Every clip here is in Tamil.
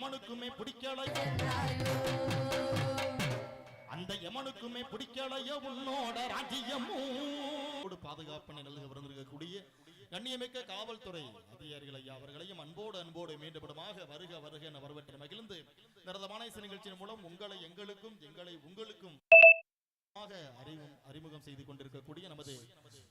பிடிக்கலையோ? அந்த யமனுக்குமே பிடிக்கலையோ? உன்னோட ராஜ்யமும். பாதுகாப்பு நிலவு விருந்திருக்கக்கூடிய கண்ணியமிக்க காவல்துறை அதிகாரிகள் ஐயா அவர்களையும் அன்போடு அன்போடு மீண்டுபடமாக வருக வருக என வரவேற்று மகிழ்ந்து நிரதமான இசை நிகழ்ச்சியின் மூலம் உங்களை எங்களுக்கும் எங்களை உங்களுக்கும் அறிமுகம் அறிமுகம் செய்து கொண்டிருக்கக்கூடிய நமது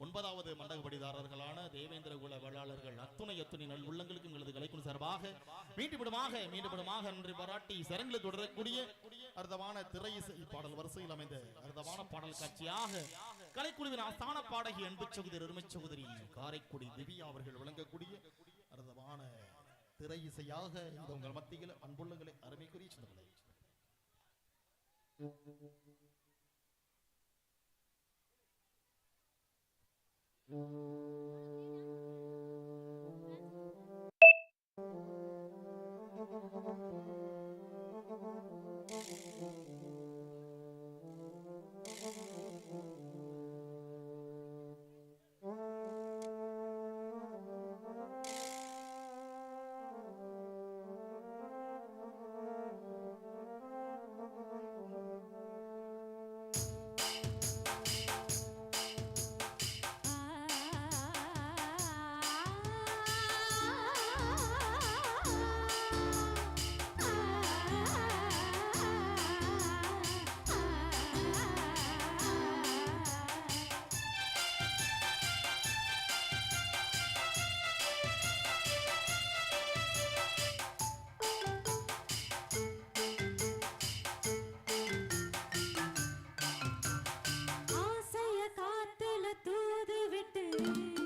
ஒன்பதாவது மண்டகப்படிதாரர்களான தேவேந்திர குல வேளாளர்கள் அத்துணை அத்துணை நல் உள்ளங்களுக்கு எங்களது கலைக்குழு சார்பாக மீண்டுபடுமாக மீண்டுபடுமாக நன்றி பாராட்டி சரங்கில் தொடரக்கூடிய அர்த்தமான திரை இசை பாடல் வரிசையில் அமைந்த அர்த்தமான பாடல் காட்சியாக கலைக்குழுவின் ஆஸ்தான பாடகி அன்பு சகோதரி அருமை சகோதரி காரைக்குடி திவ்யா அவர்கள் விளங்கக்கூடிய அர்த்தமான திரை இசையாக இந்த உங்கள் மத்தியில் அன்புள்ளங்களை அருமைக்குரிய சொந்தங்களை. Thank you. விட்டு ஆடிய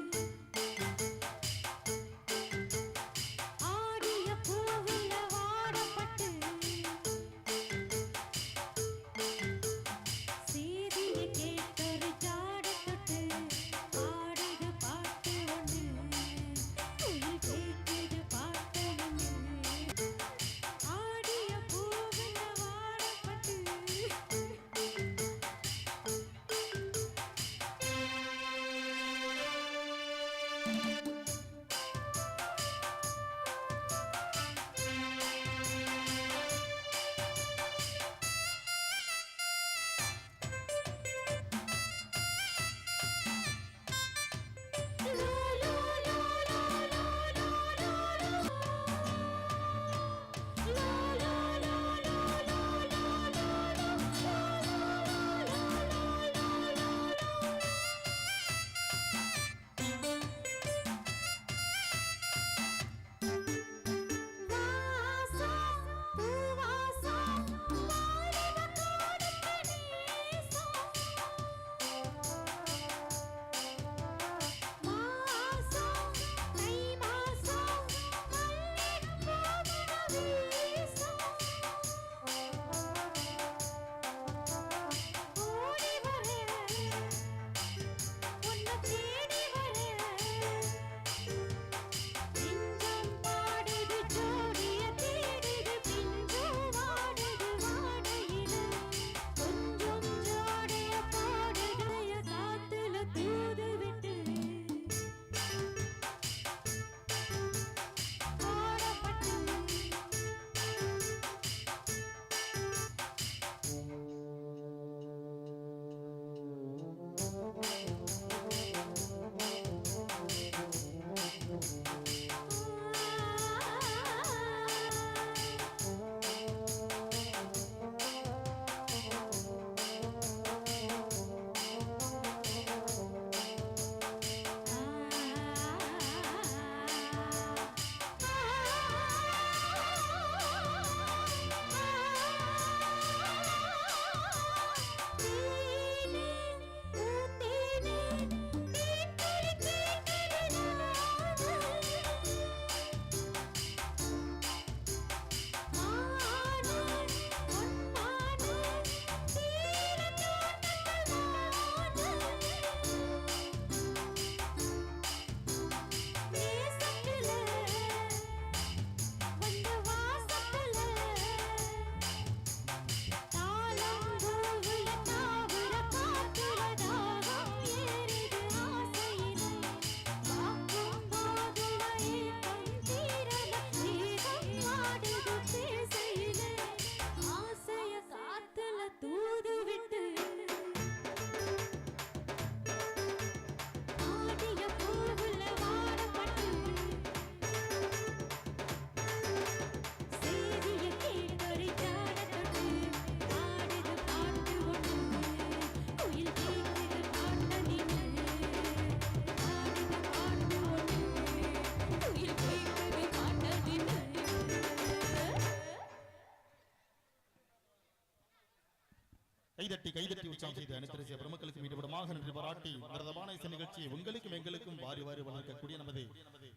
கைதட்டி கைதட்டி உற்சாகம் செய்து அனைத்து பெருமக்களுக்கு மீட்டப்படமாக நன்றி பாராட்டி பிரதமான இசை நிகழ்ச்சியை உங்களுக்கும் எங்களுக்கும் வாரி வாரி வளர்க்கக்கூடிய நமது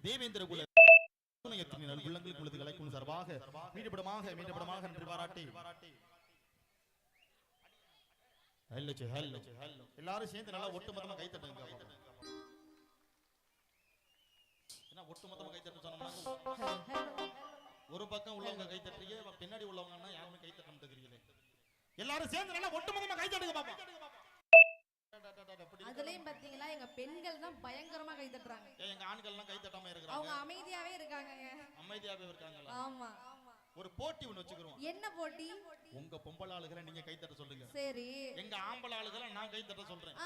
தேவேந்திர குல எத்தனை நல்குள்ளங்களுக்கு உள்ளது கலைக்கும் சார்பாக மீட்டப்படமாக மீட்டப்படமாக நன்றி பாராட்டி. ஹலோ சி ஹலோ சி ஹலோ எல்லாரும் சேர்ந்து நல்லா ஒட்டுமொத்தமா கை தட்டுங்க என்ன ஒட்டுமொத்தமா கை தட்டு சொன்னோம்னா ஒரு பக்கம் உள்ளவங்க கை தட்டுறீங்க அப்ப பின்னாடி உள்ளவங்கன்னா யாருமே கை தட்ட மாட்டேங்கிறீங்களே எல்லாரும் சேர்ந்து நல்லா ஒட்டுமொத்தமா கை தட்டுங்க பாப்பா அதுலயும் பாத்தீங்களா எங்க பெண்கள் தான் பயங்கரமா கை தட்டுறாங்க. எங்க ஆண்கள்லாம் கை தட்டாம அவங்க இருக்கிறாங்க அமைதியாவே இருக்காங்கங்க அமைதியாவே இருக்காங்களா? ஆமா. ஒரு போட்டி ஒண்ணு வச்சுக்கிறோம். என்ன போட்டி? உங்க பொம்பளை ஆளுகளை நீங்க கை தட்ட சொல்லுங்க. சரி. எங்க ஆம்பளை ஆளுகளை நான் கை தட்ட சொல்றேன்.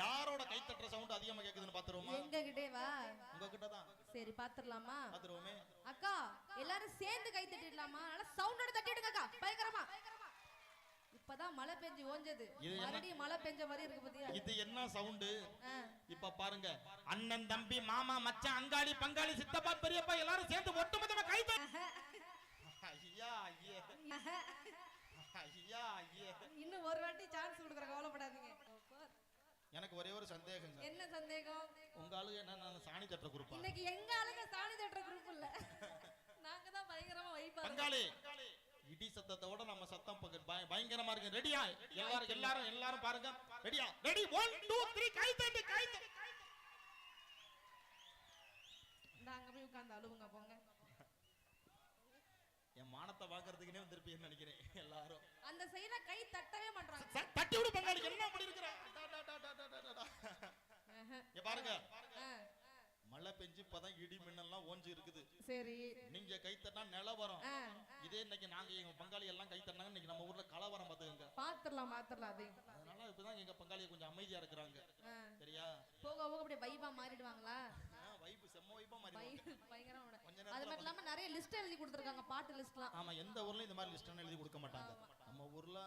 யாரோட கை தட்டுற சவுண்ட் அதிகமா கேக்குதுன்னு பாத்துருவோமா? எங்க கிட்டே வா. உங்ககிட்ட தான் சரி பாத்துடலாமா பாத்துருவோமே. அக்கா எல்லாரும் சேர்ந்து கை தட்டிடலாமா? நல்லா சவுண்டோட தட்டிடுங்க அக்கா. பயங்கரமா. இப்பதான் மழை பெஞ்சு ஓஞ்சது? மறுபடியும் மழை பெஞ்ச மாதிரி இருக்கு பாத்தியா? இது என்ன சவுண்டு. இப்ப பாருங்க. அண்ணன் தம்பி மாமா மச்சான் அங்காளி பங்காளி சித்தப்பா பெரியப்பா எல்லாரும் சேர்ந்து ஒட்டுமொத்தமா கை ஐயா ஐயே. ஐயா ஐயே. இன்னும் ஒரு வாட்டி சான்ஸ் கொடுக்குற கவலைப்படாதீங்க. எனக்கு ஒரே ஒரு சந்தேகங்க. என்ன சந்தேகம்? உங்க ஆளுங்க என்ன சாணி தட்டுற குரூப்பா இன்னைக்கு எங்க ஆளுங்க சாணி தட்டுற குரூப் இல்ல. நாங்க தான் பயங்கரமா வைப்பா பங்காளி இடி சத்தத்தை விட நம்ம சத்தம் பயங்கரமா இருக்கு. ரெடியா எல்லாரும் எல்லாரும் எல்லாரும் பாருங்க. ரெடியா ரெடி ஒன் டூ த்ரீ கை தட்டு கை அங்க போய் உட்கார்ந்து அழுவுங்க போங்க. என் மானத்தை பாக்குறதுக்குனே வந்திருப்பீங்கன்னு நினைக்கிறேன் எல்லாரும். அந்த சைடுல கை தட்டவே மாட்டாங்க தட்டி விடு பங்காளி என்ன அப்படி இருக்கிற? டா, டா, டா, டா, டா, டா, டா, டா. இங்க பாருங்க. மழை பெஞ்சு இப்பதான் இடி மின்னல்லாம் ஓஞ்சி இருக்குது. சரி. நீங்க கை தட்டினா நிலவரம். இதே இன்னைக்கு நாங்க எங்க பங்காளி எல்லாம் கை தட்டினாங்க இன்னைக்கு நம்ம ஊர்ல கலவரம் பாத்துக்கங்க பாத்துடலாம் பாத்துடலாம் அதனால இப்பதான் எங்க பங்காளி கொஞ்சம் அமைதியா இருக்கிறாங்க. சரியா? போக போக அப்படியே வைபா மாறிடுவாங்களா? வைப்பு செம்ம வைப்பா மாறி பய- பயங்கரமா கொஞ்ச அது மட்டும் இல்லாம நிறைய லிஸ்ட் எழுதி கொடுத்துருக்காங்க பாட்டு லிஸ்ட்லாம் ஆமா எந்த ஊர்லயும் இந்த மாதிரி லிஸ்ட் எழுதி கொடுக்க மாட்டாங்க. நம்ம ஊர்ல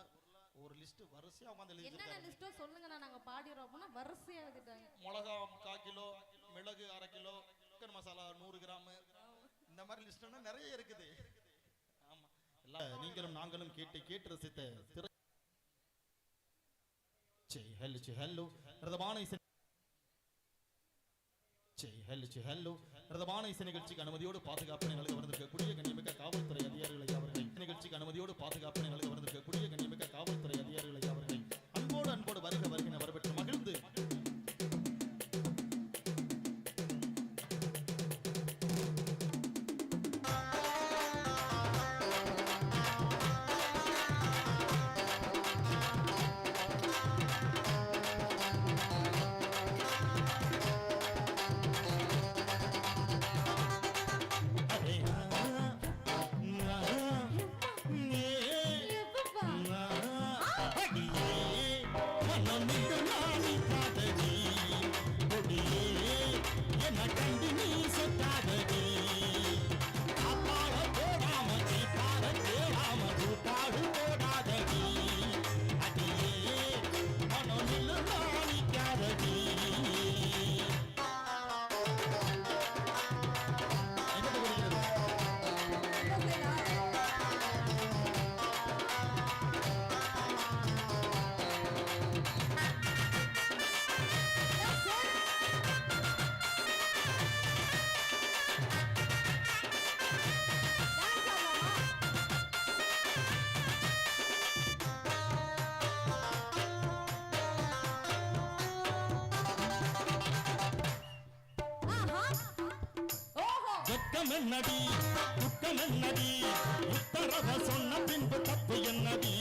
ஒரு லிஸ்ட் வரிசையா உட்காந்து எழுதி என்னென்ன வச்சிருக்காங்க. லிஸ்டோ சொல்லுங்க நான் நாங்க பாடிடுறோம் அப்படின்னா வரிசையா எழுதிட்டாங்க. மிளகா கால் கிலோ மிளகு அரை கிலோ சிக்கன் மசாலா நூறு கிராம். இந்த மாதிரி லிஸ்ட்னா நிறைய இருக்குது. ஆமா. எல்லாம் நீங்களும் நாங்களும் கேட்டு கேட்டு ரசித்த திரு ஜெய் ஹலோ ஜெய் ஹலோ. பிரதமான இசை ஜெய் ஹலோ ஜெய் ஹலோ. பிரதமான இசை நிகழ்ச்சிக்கு அனுமதியோடு பாதுகாப்பு நிலைக்கு வந்திருக்கக்கூடிய கண்ணியமிக்க காவல்துறை அதிகாரிகளை அவர்கள் நிகழ்ச்சிக்கு அனுமதியோடு பாதுகாப்பு நிலைக்கு வந்திருக்கக்கூடிய கண்ணியமிக்க காவல்துறை அதிகாரிகளை வெட்கம் என்னடி துக்கம் என்னடி உத்தரவ சொன்ன பின்பு தப்பு என்னடி?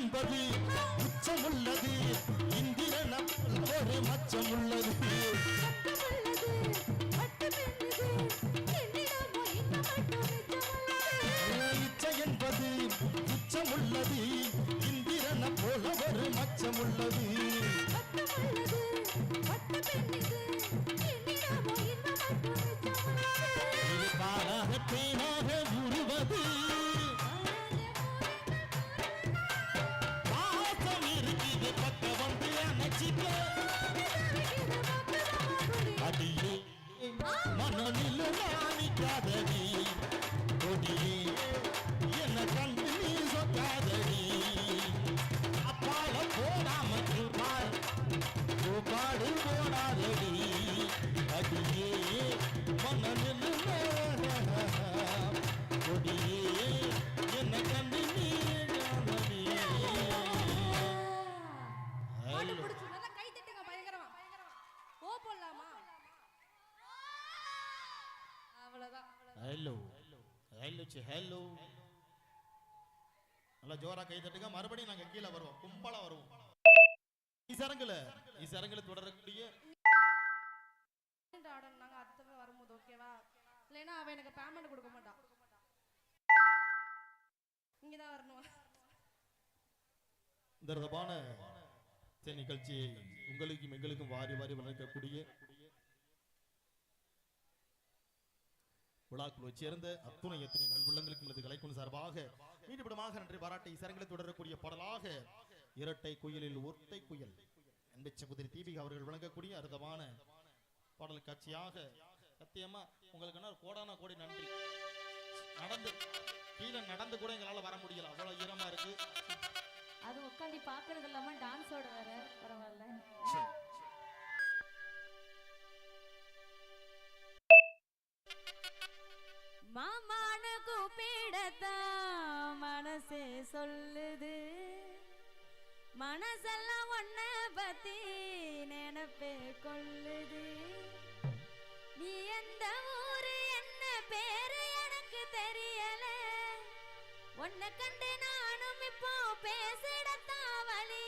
என்பது உச்சமுள்ளது. இந்திரன் ஒரு மச்சமுள்ளது. பாட்டு. பிடிச்சு நல்லா கை தட்டுங்க பயங்கரமா. ஓ போடலாமா? அவ்வளவுதான். ஹலோ ஹலோ சி ஹலோ நல்லா ஜோரா கை தட்டுங்க. மறுபடியும் நாங்க கீழே வருவோம். கும்பலா வருவோம். இசரங்குல. இசரங்குல தொடரக்கூடிய ஆர்டர் நாங்க அடுத்த வரும்போது ஓகேவா இல்லைன்னா அவ எனக்கு பேமெண்ட் கொடுக்க மாட்டான். இங்க தான் வரணும். இந்த நிகழ்ச்சியை உங்களுக்கும் எங்களுக்கும் வாரி வாரி வளர்க்கக்கூடிய விழாக்குழு சேர்ந்த அத்துணை எத்தனை நல்வுள்ளங்களுக்கும் எனது கலைக்குழு சார்பாக மீண்டுபடமாக நன்றி பாராட்டை இசரங்களை தொடரக்கூடிய பாடலாக இரட்டை குயிலில் ஒற்றை குயில். அன்பு சகோதரி தீபிகா அவர்கள் வழங்கக்கூடிய அற்புதமான பாடல் காட்சியாக சத்தியமா உங்களுக்கு என்ன கோடான கோடி நன்றி. நடந்து கீழே நடந்து கூட எங்களால வர முடியல. அவ்வளவு ஈரமா இருக்கு. அது உட்காந்து பாக்குறது இல்லாம டான்ஸோட வேற. பரவாயில்ல. மாமான கூப்பிடத்தான் மனசே சொல்லுது. மனசெல்லாம் ஒன்ன பத்தி நினைப்பே கொள்ளுது. நீ எந்த ஊரு என்ன பேரு எனக்கு தெரியல. உன்னை கண்டு நானும் இப்போ பேசிடத்தான் காலத்தாவலே